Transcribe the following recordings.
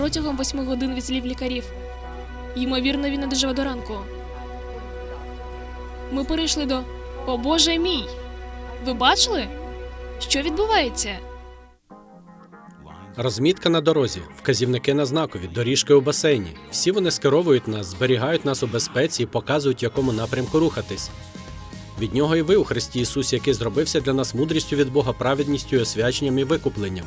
протягом восьми годин від слів лікарів. Ймовірно, він не доживе до ранку. Ми перейшли до О Боже мій! Ви бачили? Що відбувається? Розмітка на дорозі, вказівники на знакові, доріжки у басейні. Всі вони скеровують нас, зберігають нас у безпеці і показують, якому напрямку рухатись. Від нього і ви у Христі Ісусі, який зробився для нас мудрістю від Бога, праведністю, освяченням і викупленням.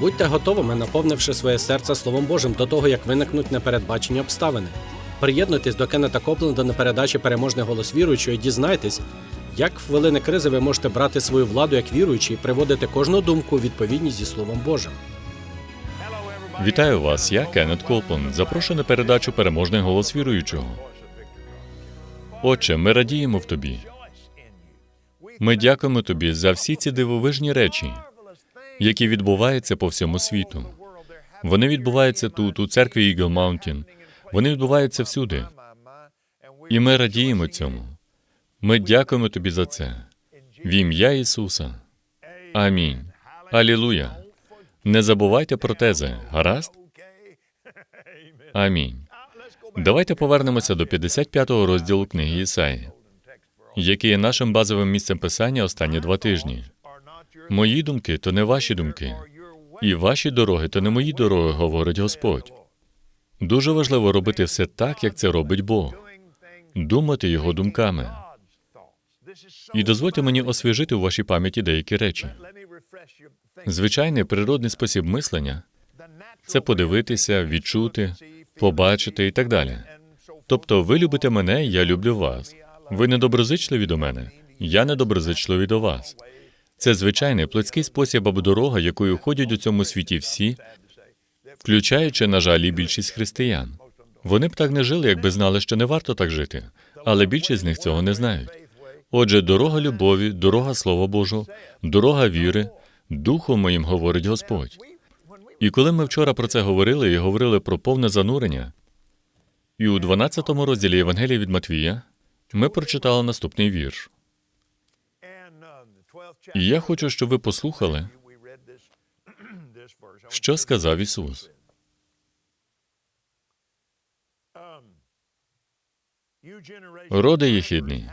Будьте готовими, наповнивши своє серце Словом Божим до того, як виникнуть непередбачені обставини. Приєднуйтесь до Кеннета Копленда на передачі Переможний голос віруючого і дізнайтесь, як в хвилини кризи ви можете брати свою владу як віруючий і приводити кожну думку у відповідність зі Словом Божим. Вітаю вас, я Кеннет Колпон. Запрошую на передачу Переможний голос віруючого. Отче, ми радіємо в тобі. Ми дякуємо тобі за всі ці дивовижні речі, які відбуваються по всьому світу. Вони відбуваються тут, у церкві Eagle Mountain. Вони відбуваються всюди. І ми радіємо цьому. Ми дякуємо тобі за це. В ім'я Ісуса. Амінь. Алілуя. Не забувайте про тези, гаразд? Амінь. Давайте повернемося до 55-го розділу книги Ісаї, який є нашим базовим місцем писання останні два тижні. Мої думки то не ваші думки, і ваші дороги то не мої дороги, говорить Господь. Дуже важливо робити все так, як це робить Бог, думати його думками. І дозвольте мені освіжити у вашій пам'яті деякі речі. Звичайний природний спосіб мислення це подивитися, відчути, побачити і так далі. Тобто, ви любите мене, я люблю вас. Ви недоброзичливі до мене, я недоброзичливий до вас. Це звичайний плотський спосіб або дорога, якою ходять у цьому світі всі, включаючи, на жаль, і більшість християн. Вони б так не жили, якби знали, що не варто так жити, але більшість з них цього не знають. Отже, дорога любові, дорога Слова Божого, дорога віри, духом моїм говорить Господь. І коли ми вчора про це говорили і говорили про повне занурення, і у 12 розділі Євангелія від Матвія ми прочитали наступний вірш. І я хочу, щоб ви послухали, що сказав Ісус. Роде єхідний,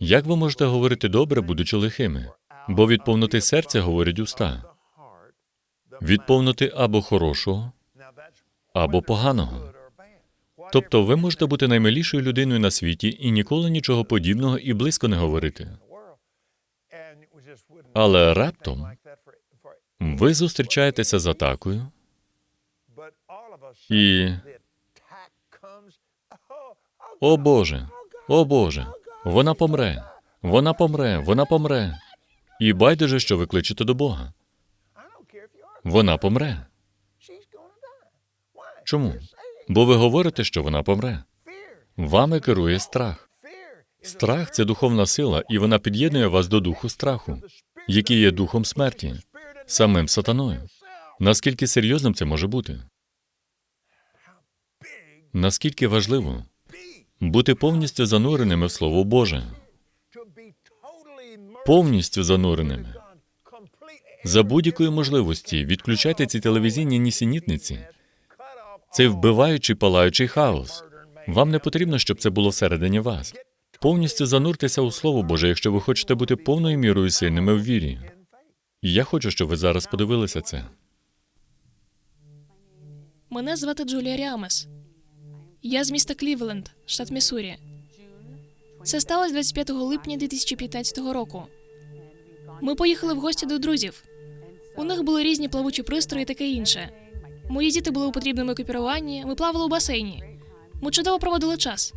як ви можете говорити добре, будучи лихими? Бо від повноти серця говорять уста, від повноти або хорошого, або поганого. Тобто ви можете бути наймилішою людиною на світі і ніколи нічого подібного і близько не говорити. Але раптом ви зустрічаєтеся з атакою, і о Боже, о Боже, вона помре, вона помре, вона помре. І байдуже, що ви кличете до Бога. Вона помре. Чому? Бо ви говорите, що вона помре. Вами керує страх. Страх це духовна сила, і вона під'єднує вас до духу страху, який є духом смерті, самим сатаною. Наскільки серйозним це може бути? Наскільки важливо бути повністю зануреними в Слово Боже, повністю зануреними. За будь-якої можливості відключайте ці телевізійні нісенітниці, цей вбиваючий палаючий хаос. Вам не потрібно, щоб це було всередині вас. Повністю зануртеся у Слово Боже, якщо ви хочете бути повною мірою сильними в вірі. Я хочу, щоб ви зараз подивилися це. Мене звати Джулія Ріамес. Я з міста Клівленд, штат Міссурі. Це сталося 25 липня 2015 року. Ми поїхали в гості до друзів. У них були різні плавучі пристрої і таке інше. Мої діти були у потрібному екіпіруванні, ми плавали у басейні. Ми чудово проводили час.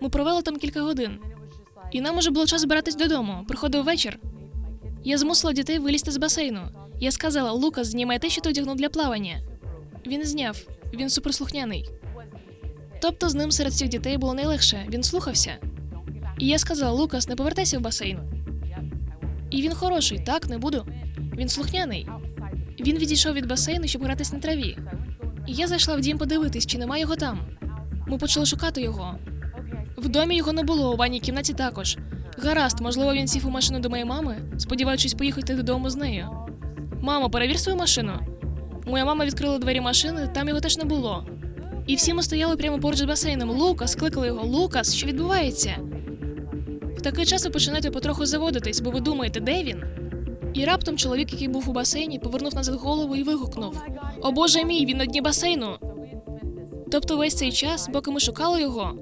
Ми провели там кілька годин. І нам уже було час збиратись додому. Приходив вечір. Я змусила дітей вилізти з басейну. Я сказала: Лукас, знімай те, що ти одягнув для плавання. Він зняв, він суперслухняний. Тобто з ним серед всіх дітей було найлегше, він слухався. І я сказала: Лукас, не повертайся в басейн. І він хороший, так, не буду. Він слухняний. Він відійшов від басейну, щоб гратись на траві. І я зайшла в дім подивитись, чи нема його там. Ми почали шукати його. В домі його не було, у ванній кімнаті також. Гаразд, можливо, він сів у машину до моєї мами, сподіваючись поїхати додому з нею. Мамо, перевір свою машину. Моя мама відкрила двері машини, там його теж не було. І всі ми стояли прямо поруч з басейном. Лукас, кликали його. Лукас, що відбувається? В такий час ви починаєте потроху заводитись, бо ви думаєте, де він? І раптом чоловік, який був у басейні, повернув назад голову і вигукнув: О Боже мій, він на дні басейну. Тобто весь цей час, поки ми шукали його,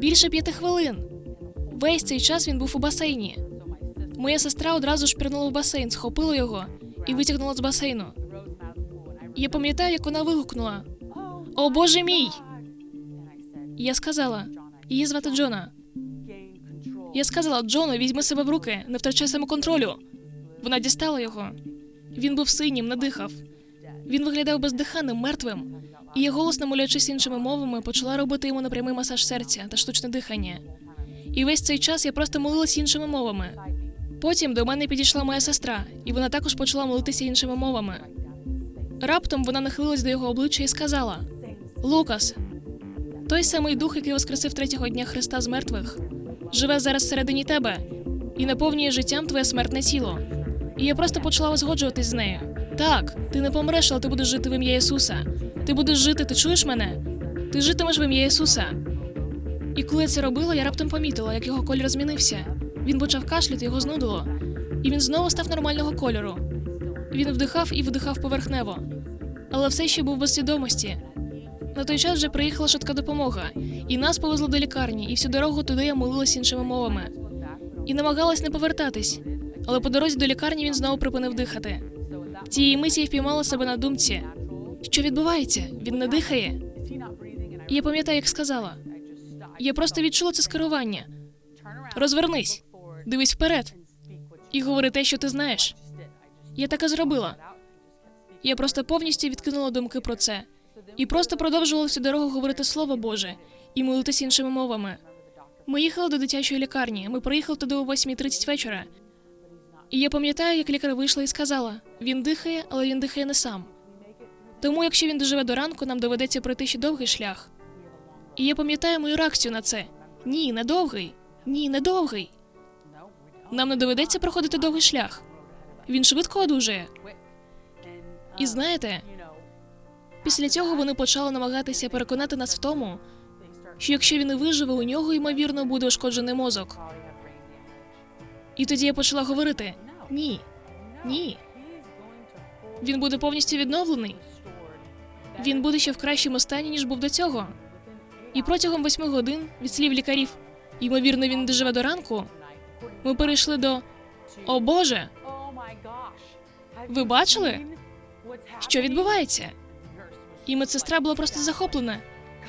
більше п'яти хвилин. Весь цей час він був у басейні. Моя сестра одразу ж пірнула в басейн, схопила його і витягнула з басейну. Я пам'ятаю, як вона вигукнула: О Боже мій! Я сказала, її звати Джона. Я сказала, Джоно, візьми себе в руки, не втрачай самоконтролю. Вона дістала його. Він був синім, не дихав. Він виглядав бездиханним, мертвим. І я голосно молячись іншими мовами, почала робити йому непрямий масаж серця та штучне дихання. І весь цей час я просто молилась іншими мовами. Потім до мене підійшла моя сестра, і вона також почала молитися іншими мовами. Раптом вона нахилилась до його обличчя і сказала: Лукас, той самий дух, який воскресив третього дня Христа з мертвих, живе зараз всередині тебе і наповнює життям твоє смертне тіло. І я просто почала згоджуватись з нею. Так, ти не помреш, але ти будеш жити в ім'я Ісуса. Ти будеш жити, ти чуєш мене? Ти житимеш в ім'я Ісуса. І коли я це робила, я раптом помітила, як його колір змінився. Він почав кашляти, його знудило. І він знову став нормального кольору. Він вдихав і видихав поверхнево, але все ще був без свідомості. На той час вже приїхала швидка допомога, і нас повезли до лікарні, і всю дорогу туди я молилась іншими мовами. І намагалась не повертатись, але по дорозі до лікарні він знову припинив дихати. В тієї миті я впіймала себе на думці, що відбувається, він не дихає. Я пам'ятаю, як сказала. Я просто відчула це скерування. Розвернись, дивись вперед і говори те, що ти знаєш. Я так і зробила. Я просто повністю відкинула думки про це і просто продовжувала всю дорогу говорити слово Боже і молитися іншими мовами. Ми їхали до дитячої лікарні. Ми приїхали туди о 8.30 вечора. І я пам'ятаю, як лікар вийшла і сказала: він дихає, але він дихає не сам. Тому, якщо він доживе до ранку, нам доведеться пройти ще довгий шлях. І я пам'ятаю мою реакцію на це: ні, не довгий, ні, не довгий. Нам не доведеться проходити довгий шлях. Він швидко одужає. І знаєте, після цього вони почали намагатися переконати нас в тому, що якщо він виживе, у нього ймовірно буде ушкоджений мозок. І тоді я почала говорити: ні, ні. Він буде повністю відновлений. Він буде ще в кращому стані, ніж був до цього. І протягом восьми годин від слів лікарів, ймовірно, він доживе до ранку. Ми перейшли до О Боже, Ви бачили, що відбувається? І медсестра була просто захоплена.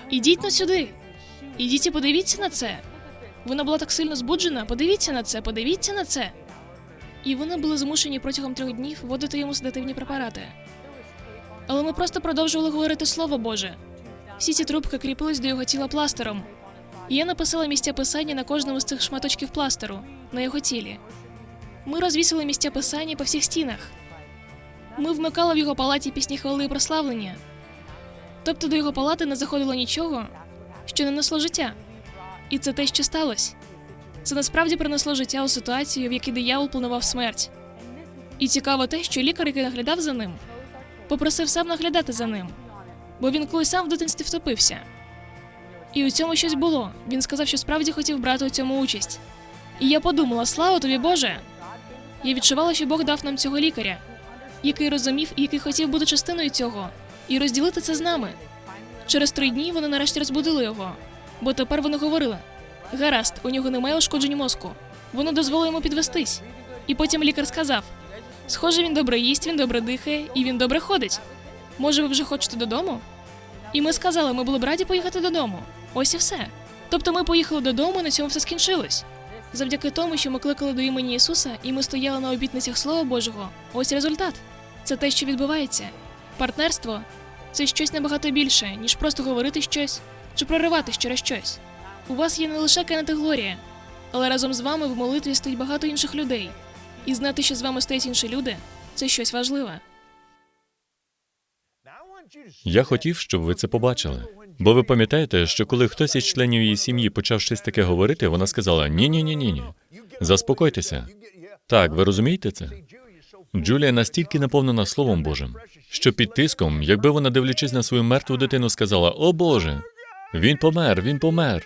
Ідіть на сюди. Ідіть і подивіться на це. Вона була так сильно збуджена. Подивіться на це, подивіться на це. І вони були змушені протягом трьох днів вводити йому седативні препарати. Але ми просто продовжували говорити слово Боже. Всі ці трубки кріпились до його тіла пластером. І я написала місця писання на кожному з цих шматочків пластеру на його тілі. Ми розвісили місця писання по всіх стінах. Ми вмикали в його палаті пісні хвали і прославлення. Тобто до його палати не заходило нічого, що не несло життя. І це те, що сталося. Це насправді принесло життя у ситуацію, в якій диявол планував смерть. І цікаво те, що лікар, який наглядав за ним, попросив сам наглядати за ним, бо він колись сам в дитинстві втопився. І у цьому щось було. Він сказав, що справді хотів брати у цьому участь. І я подумала: слава тобі, Боже! Я відчувала, що Бог дав нам цього лікаря, який розумів і який хотів бути частиною цього, і розділити це з нами. Через три дні вони нарешті розбудили його, бо тепер вони говорили: гаразд, у нього немає ушкоджень мозку. Воно дозволило йому підвестись. І потім лікар сказав: Схоже, він добре їсть, він добре дихає і він добре ходить. Може, ви вже хочете додому? І ми сказали, ми були б раді поїхати додому. Ось і все. Тобто ми поїхали додому, і на цьому все скінчилось. Завдяки тому, що ми кликали до імені Ісуса, і ми стояли на обітницях Слова Божого. Ось результат. Це те, що відбувається. Партнерство це щось набагато більше, ніж просто говорити щось чи проривати через щось. У вас є не лише Кеннет Глорія, але разом з вами в молитві стоїть багато інших людей. І знати, що з вами стоять інші люди, це щось важливе. Я хотів, щоб ви це побачили. Бо ви пам'ятаєте, що коли хтось із членів її сім'ї почав щось таке говорити, вона сказала: ні, ні, ні, ні, ні. Заспокойтеся. Так, ви розумієте це? Джулія настільки наповнена Словом Божим, що під тиском, якби вона, дивлячись на свою мертву дитину, сказала: О Боже, він помер, він помер.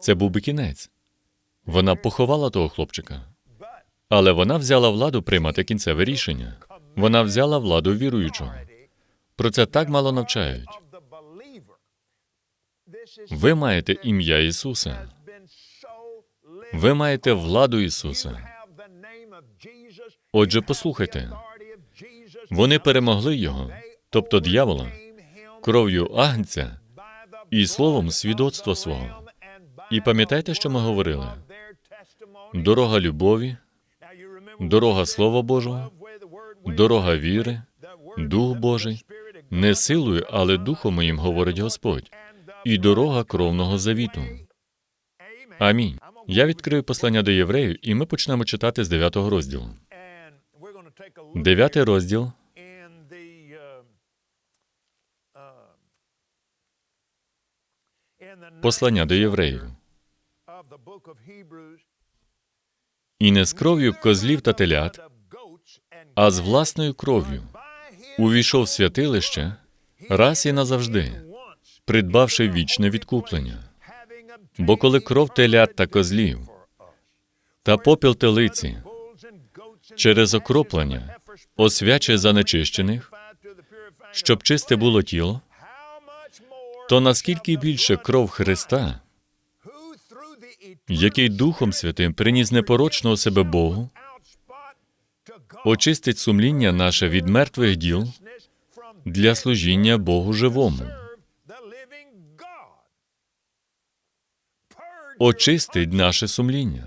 Це був би кінець. Вона поховала того хлопчика. Але вона взяла владу приймати кінцеве рішення. Вона взяла владу віруючого. Про це так мало навчають. Ви маєте ім'я Ісуса. Ви маєте владу Ісуса. Отже, послухайте, вони перемогли його, тобто диявола, кров'ю агнця і словом свідоцтва свого. І пам'ятайте, що ми говорили: дорога любові, дорога Слова Божого, дорога віри, Дух Божий, не силою, але духом моїм, говорить Господь, і дорога кровного завіту. Амінь. Я відкрию послання до євреїв, і ми почнемо читати з 9 розділу. Дев'ятий розділ послання до євреїв. І не з кров'ю козлів та телят, а з власною кров'ю увійшов в святилище раз і назавжди, придбавши вічне відкуплення. Бо коли кров телят та козлів та попіл телиці через окроплення освячує занечищених, щоб чисте було тіло, то наскільки більше кров Христа, який Духом Святим приніс непорочного себе Богу, очистить сумління наше від мертвих діл для служіння Богу живому, очистить наше сумління.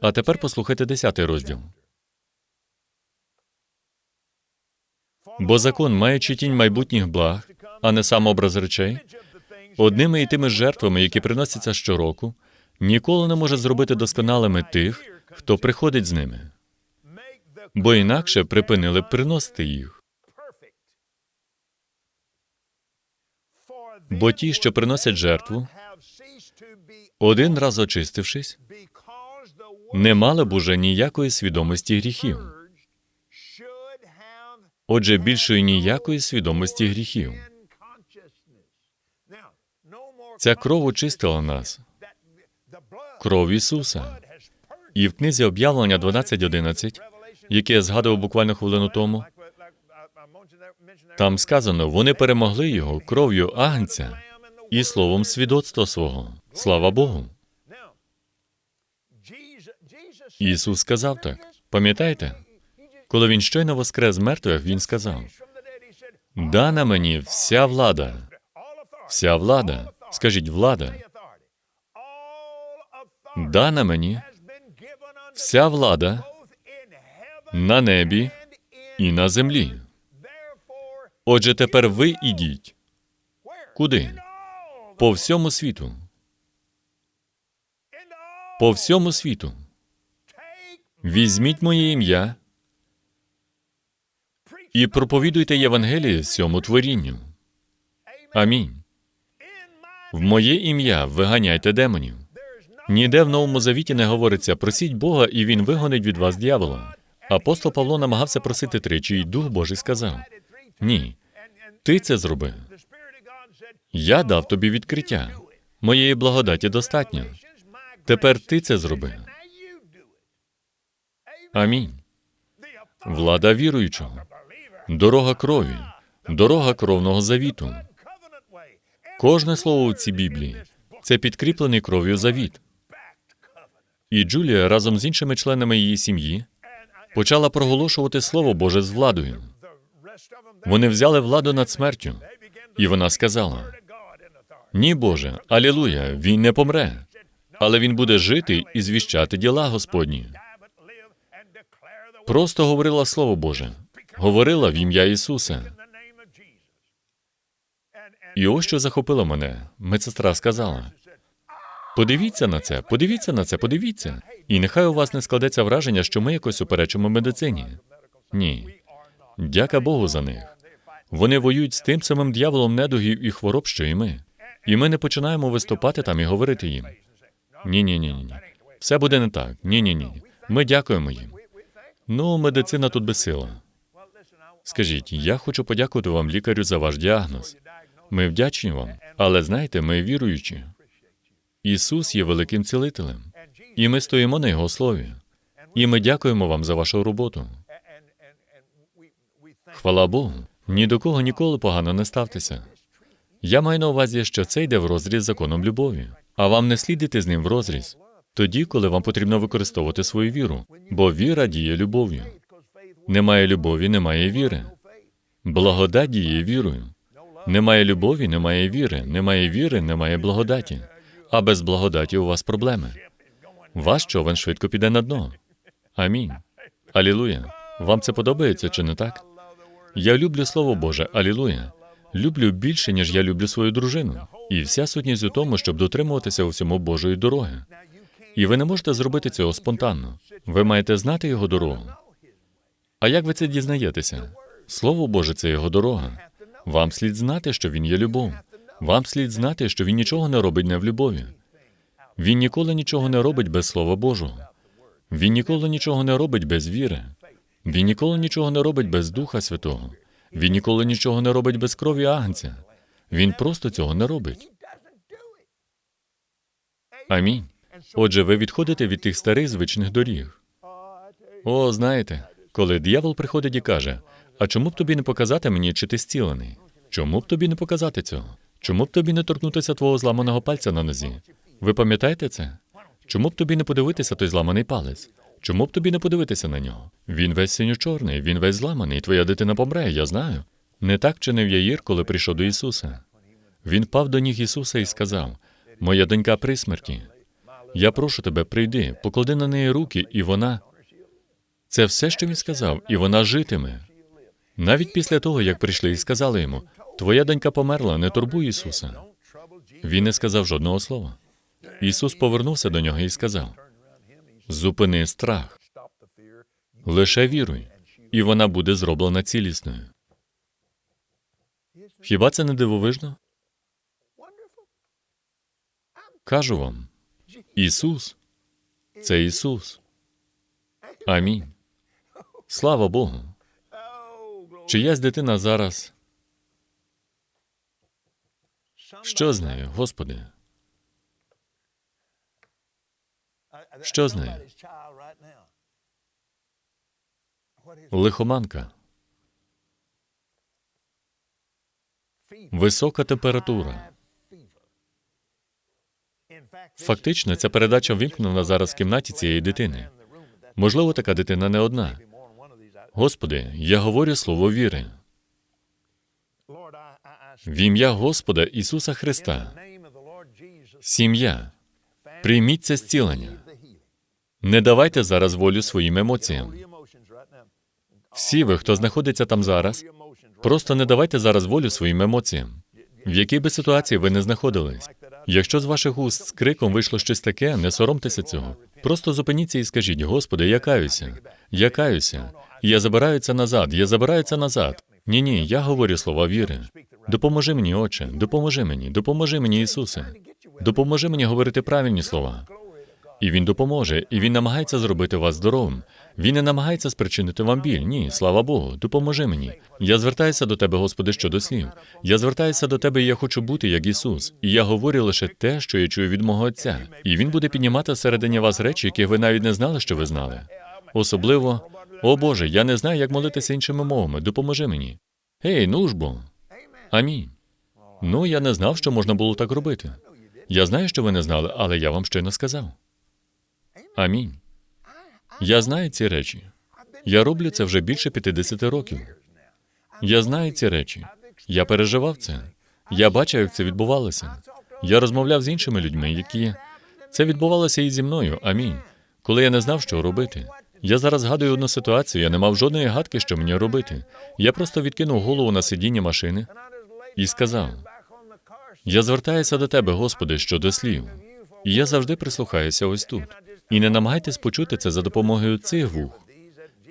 А тепер послухайте 10 розділ. Бо закон, маючи тінь майбутніх благ, а не сам образ речей, одними і тими жертвами, які приносяться щороку, ніколи не може зробити досконалими тих, хто приходить з ними, бо інакше припинили б приносити їх. Бо ті, що приносять жертву, один раз очистившись, не мали б уже ніякої свідомості гріхів. Отже, більшої ніякої свідомості гріхів. Ця кров очистила нас, кров Ісуса. І в книзі об'явлення 12.11, яке я згадував буквально хвилину тому, там сказано, вони перемогли його кров'ю агнця і словом свідоцтва свого. Слава Богу. Ісус сказав так. Пам'ятаєте? Коли він щойно воскрес з мертвих, він сказав: Дана мені вся влада, вся влада. Скажіть, влада. Дана мені вся влада на небі і на землі. Отже, тепер ви ідіть. Куди? По всьому світу. По всьому світу. Візьміть моє ім'я і проповідуйте Євангеліє всьому творінню. Амінь. В моє ім'я виганяйте демонів. Ніде в новому завіті не говориться просіть Бога, і він вигонить від вас дьявола. Апостол Павло намагався просити тричі, і Дух Божий сказав: Ні, ти це зроби. Я дав тобі відкриття. Моєї благодаті достатньо. Тепер ти це зроби. Амінь. Влада віруючого, дорога крові, дорога кровного завіту. Кожне слово у цій Біблії це підкріплений кров'ю завіт. І Джулія разом з іншими членами її сім'ї почала проголошувати Слово Боже з владою. Вони взяли владу над смертю, і вона сказала: Ні, Боже, алілуя, він не помре, але він буде жити і звіщати діла Господні. Просто говорила Слово Боже, говорила в ім'я Ісуса. І ось що захопило мене. Медсестра сказала: подивіться на це, подивіться на це, подивіться. І нехай у вас не складеться враження, що ми якось суперечимо медицині. Ні. Дяка Богу за них. Вони воюють з тим самим дьяволом недугів і хвороб, що і ми. І ми не починаємо виступати там і говорити їм. Ні, ні, ні, ні. Все буде не так. Ні, ні, ні. Ми дякуємо їм. Ну, медицина тут безсила. Скажіть, я хочу подякувати вам, лікарю, за ваш діагноз. Ми вдячні вам, але знаєте, ми віруючі. Ісус є великим цілителем, і ми стоїмо на Його слові. І ми дякуємо вам за вашу роботу. Хвала Богу, ні до кого ніколи погано не ставтеся. Я маю на увазі, що це йде в розріз законом любові, а вам не слід іти з ним в розріз тоді, коли вам потрібно використовувати свою віру, бо віра діє любов'ю. Немає любові, немає віри. Благодать діє вірою. Немає любові, немає віри, немає віри, немає благодаті. А без благодаті у вас проблеми. Ваш човен швидко піде на дно. Амінь. Алілуя. Вам це подобається чи не так? Я люблю Слово Боже, алілуя. Люблю більше, ніж я люблю свою дружину. І вся сутність у тому, щоб дотримуватися у всьому Божої дороги. І ви не можете зробити цього спонтанно. Ви маєте знати його дорогу. А як ви це дізнаєтеся? Слово Боже, це його дорога. Вам слід знати, що він є любов. Вам слід знати, що він нічого не робить не в любові. Він ніколи нічого не робить без Слова Божого. Він ніколи нічого не робить без віри. Він ніколи нічого не робить без Духа Святого. Він ніколи нічого не робить без крові агнця. Він просто цього не робить. Амінь. Отже, ви відходите від тих старих звичних доріг. О, знаєте, коли диявол приходить і каже: А чому б тобі не показати мені, чи ти зцілений? Чому б тобі не показати цього? Чому б тобі не торкнутися твого зламаного пальця на нозі? Ви пам'ятаєте це? Чому б тобі не подивитися той зламаний палець? Чому б тобі не подивитися на нього? Він весь синьо-чорний, він весь зламаний, твоя дитина помре, я знаю. Не так чинив Яїр, коли прийшов до Ісуса. Він пав до ніг Ісуса і сказав: Моя донька при смерті. Я прошу тебе, прийди, поклади на неї руки, і вона. Це все, що він сказав, і вона житиме. Навіть після того, як прийшли і сказали йому: Твоя донька померла, не турбуй Ісуса. Він не сказав жодного слова. Ісус повернувся до нього і сказав: Зупини страх, лише віруй, і вона буде зроблена цілісною. Хіба це не дивовижно? Кажу вам, Ісус це Ісус. Амінь. Слава Богу. Чиясь дитина зараз. Що з нею, Господи? Що з нею? Лихоманка. Висока температура. Фактично, ця передача вимкнена зараз в кімнаті цієї дитини. Можливо, така дитина не одна. Господи, я говорю слово віри. В ім'я Господа Ісуса Христа. Сім'я. Прийміть це зцілення. Не давайте зараз волю своїм емоціям. Всі ви, хто знаходиться там зараз, просто не давайте зараз волю своїм емоціям. В якій би ситуації ви не знаходились. Якщо з ваших уст з криком вийшло щось таке, не соромтеся цього. Просто зупиніться і скажіть: Господи, я каюся, я каюся, я забираю це назад, я забираю це назад. Ні, ні, я говорю слова віри. Допоможи мені, Отче, допоможи мені, допоможи мені, Ісусе. Допоможи мені говорити правильні слова. І він допоможе, і він намагається зробити вас здоровим. Він не намагається спричинити вам біль. Ні, слава Богу, допоможи мені. Я звертаюся до тебе, Господи, щодо слів. Я звертаюся до тебе, і я хочу бути як Ісус. І я говорю лише те, що я чую від мого Отця. І він буде піднімати всередині вас речі, яких ви навіть не знали, що ви знали. Особливо, о Боже, я не знаю, як молитися іншими мовами. Допоможи мені. Ей, ну ж бо. Амінь. Ну, я не знав, що можна було так робити. Я знаю, що ви не знали, але я вам щойно сказав. Амінь. Я знаю ці речі. Я роблю це вже більше 50 років. Я знаю ці речі. Я переживав це. Я бачив, як це відбувалося. Я розмовляв з іншими людьми, які це відбувалося і зі мною. Амінь. Коли я не знав, що робити. Я зараз згадую одну ситуацію, я не мав жодної гадки, що мені робити. Я просто відкинув голову на сидіння машини і сказав: Я звертаюся до тебе, Господи, щодо слів. І я завжди прислухаюся ось тут. І не намагайтесь почути це за допомогою цих вух.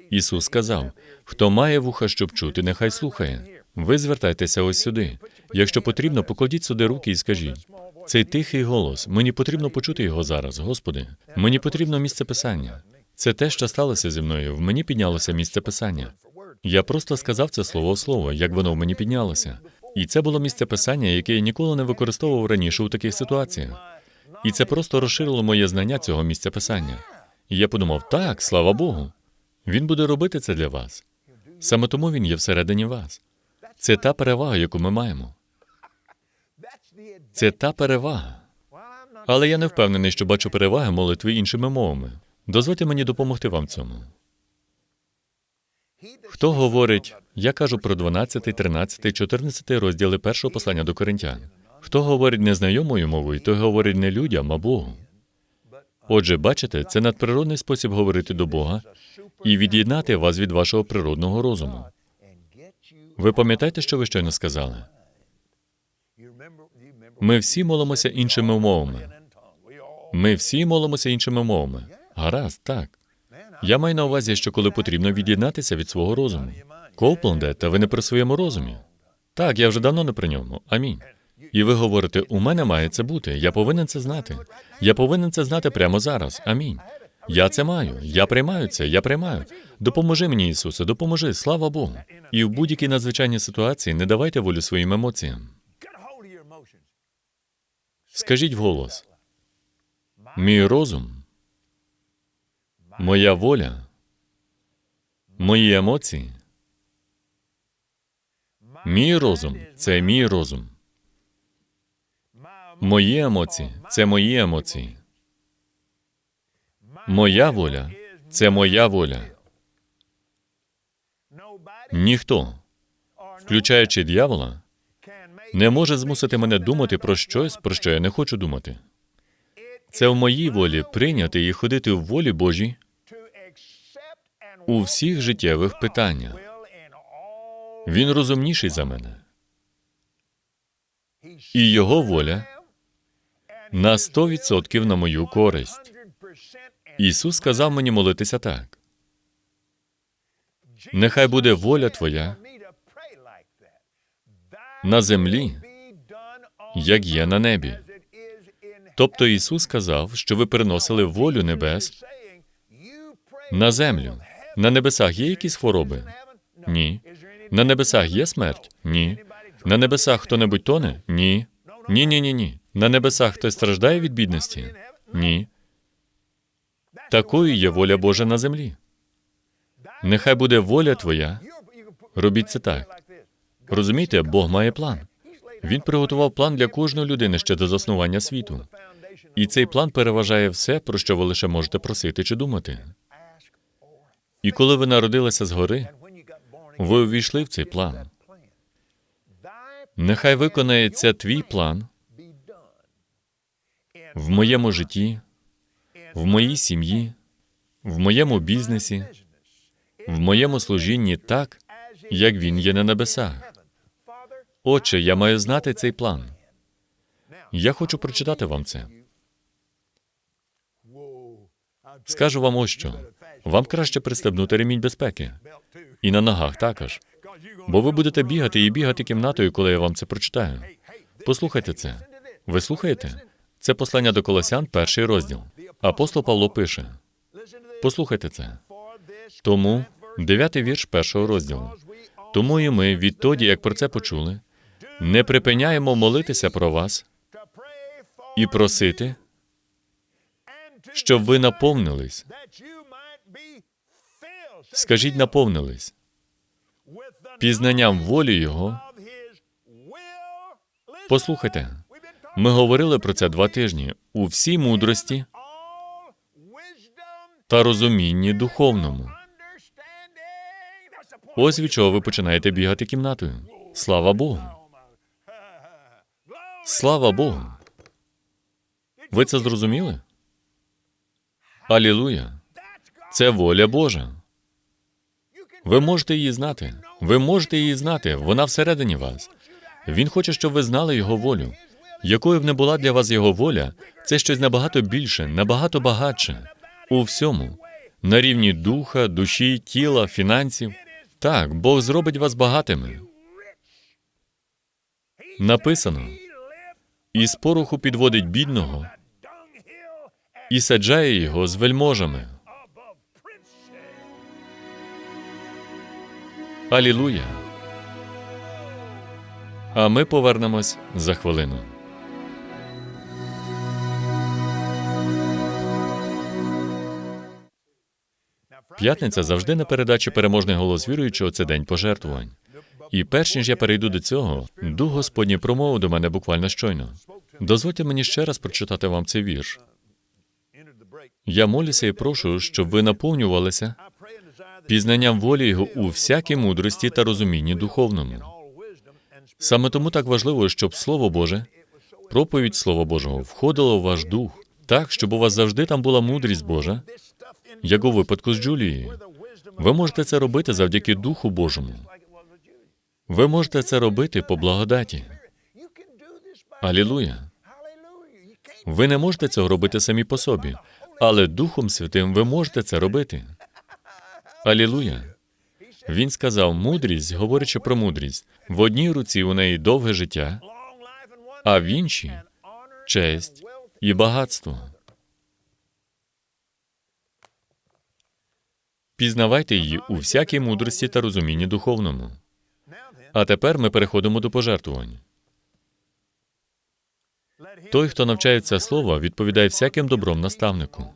Ісус сказав: хто має вуха, щоб чути, нехай слухає. Ви звертайтеся ось сюди. Якщо потрібно, покладіть сюди руки і скажіть. Цей тихий голос. Мені потрібно почути його зараз, Господи. Мені потрібно місце писання. Це те, що сталося зі мною. В мені піднялося місце писання. Я просто сказав це слово в слово, як воно в мені піднялося. І це було місце писання, яке я ніколи не використовував раніше у таких ситуаціях. І це просто розширило моє знання цього місця писання. І я подумав: так, слава Богу, він буде робити це для вас. Саме тому він є всередині вас. Це та перевага, яку ми маємо. Це та перевага. Але я не впевнений, що бачу переваги молитви іншими мовами. Дозвольте мені допомогти вам цьому. Хто говорить, я кажу про 12, 13, 14 розділи першого послання до коринтян. Хто говорить незнайомою мовою, той говорить не людям, а Богу. Отже, бачите, це надприродний спосіб говорити до Бога і від'єднати вас від вашого природного розуму. Ви пам'ятаєте, що ви щойно сказали? Ми всі молимося іншими мовами. Ми всі молимося іншими мовами. Гаразд, так. Я маю на увазі, що коли потрібно від'єднатися від свого розуму. Коупленде, та ви не при своєму розумі. Так, я вже давно не при ньому. Амінь. І ви говорите, у мене має це бути. Я повинен це знати. Я повинен це знати прямо зараз. Амінь. Я це маю. Я приймаю це. Я приймаю. Допоможи мені, Ісусе, допоможи. Слава Богу. І в будь-якій надзвичайній ситуації не давайте волю своїм емоціям. Скажіть вголос. Мій розум, моя воля, мої емоції. Мій розум це мій розум. Мої емоції це мої емоції. Моя воля це моя воля. Ніхто, включаючи дьявола, не може змусити мене думати про щось, про що я не хочу думати. Це в моїй волі прийняти і ходити в волі Божій у всіх життєвих питаннях. Він розумніший за мене. І його воля на 100% на мою користь. Ісус сказав мені молитися так. Нехай буде воля Твоя на землі, як є на небі. Тобто Ісус сказав, що ви переносили волю небес на землю. На небесах є якісь хвороби? Ні. На небесах є смерть? Ні. На небесах хто-небудь тоне? Ні. Ні, ні, ні, ні. На небесах хтось страждає від бідності? Ні. Такою є воля Божа на землі. Нехай буде воля Твоя. Робіть це так. Розумієте, Бог має план. Він приготував план для кожної людини ще до заснування світу. І цей план переважає все, про що ви лише можете просити чи думати. І коли ви народилися згори, ви увійшли в цей план. Нехай виконається твій план в моєму житті, в моїй сім'ї, в моєму бізнесі, в моєму служінні так, як він є на небесах. Отче, я маю знати цей план. Я хочу прочитати вам це. Скажу вам ось що. Вам краще пристебнути ремінь безпеки. І на ногах також. Бо ви будете бігати і бігати кімнатою, коли я вам це прочитаю. Послухайте це. Ви слухаєте? Це послання до Колосян, перший розділ. Апостол Павло пише: послухайте це. Тому, дев'ятий вірш першого розділу. Тому і ми, відтоді, як про це почули, не припиняємо молитися про вас і просити, щоб ви наповнились. Скажіть, наповнились пізнанням волі Його. Послухайте, ми говорили про це два тижні у всій мудрості та розумінні духовному. Ось від чого ви починаєте бігати кімнатою. Слава Богу. Слава Богу. Ви це зрозуміли? Алілуя. Це воля Божа. Ви можете її знати. Ви можете її знати. Вона всередині вас. Він хоче, щоб ви знали його волю. Якою б не була для вас його воля, це щось набагато більше, набагато багатше. У всьому. На рівні духа, душі, тіла, фінансів. Так, Бог зробить вас багатими. Написано: із пороху підводить бідного і саджає його з вельможами. Алілуя. А ми повернемось за хвилину. П'ятниця завжди на передачі переможний голос віруючого це день пожертвувань. І перш ніж я перейду до цього, дух Господній промовив до мене буквально щойно. Дозвольте мені ще раз прочитати вам цей вірш. Я молюся і прошу, щоб ви наповнювалися пізнанням волі Його у всякій мудрості та розумінні духовному. Саме тому так важливо, щоб Слово Боже, проповідь Слова Божого входило в ваш дух, так, щоб у вас завжди там була мудрість Божа, як у випадку з Джулією. Ви можете це робити завдяки Духу Божому. Ви можете це робити по благодаті. Алілуя. Ви не можете цього робити самі по собі, але Духом Святим ви можете це робити. Алілуя. Він сказав мудрість, говорячи про мудрість. В одній руці у неї довге життя, а в іншій честь і багатство. Пізнавайте її у всякій мудрості та розумінні духовному. А тепер ми переходимо до пожертвувань. Той, хто навчається слова, відповідає всяким добром наставнику.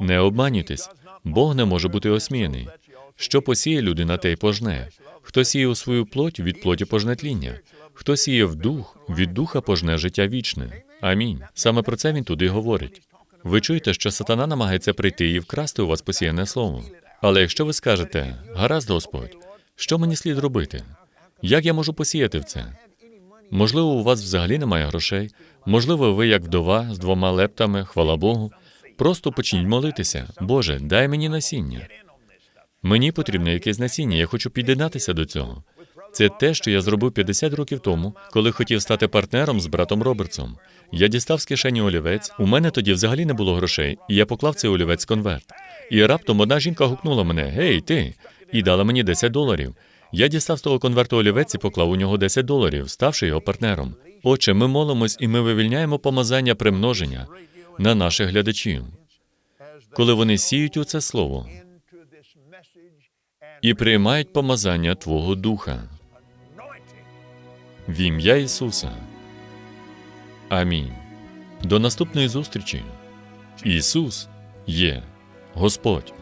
Не обманюйтесь, Бог не може бути осміяний. Що посіє людина, те й пожне. Хто сіє у свою плоть, від плоті пожне тління. Хто сіє в дух, від духа пожне життя вічне. Амінь. Саме про це він туди говорить. Ви чуєте, що сатана намагається прийти і вкрасти у вас посіяне слово. Але якщо ви скажете, гаразд, Господь, що мені слід робити? Як я можу посіяти в це? Можливо, у вас взагалі немає грошей, можливо, ви як вдова з двома лептами, хвала Богу. Просто почніть молитися. Боже, дай мені насіння. Мені потрібно якесь насіння, я хочу під'єднатися до цього. Це те, що я зробив 50 років тому, коли хотів стати партнером з братом Робертсом. Я дістав з кишені олівець. У мене тоді взагалі не було грошей, і я поклав цей олівець конверт. І раптом одна жінка гукнула мене: Гей, ти! І дала мені 10 доларів. Я дістав з того конверту олівець і поклав у нього 10 доларів, ставши його партнером. Отже, ми молимось і ми вивільняємо помазання примноження на наших глядачів, коли вони сіють у це слово і приймають помазання Твого Духа. В ім'я Ісуса. Амінь. До наступної зустрічі. Ісус є Господь.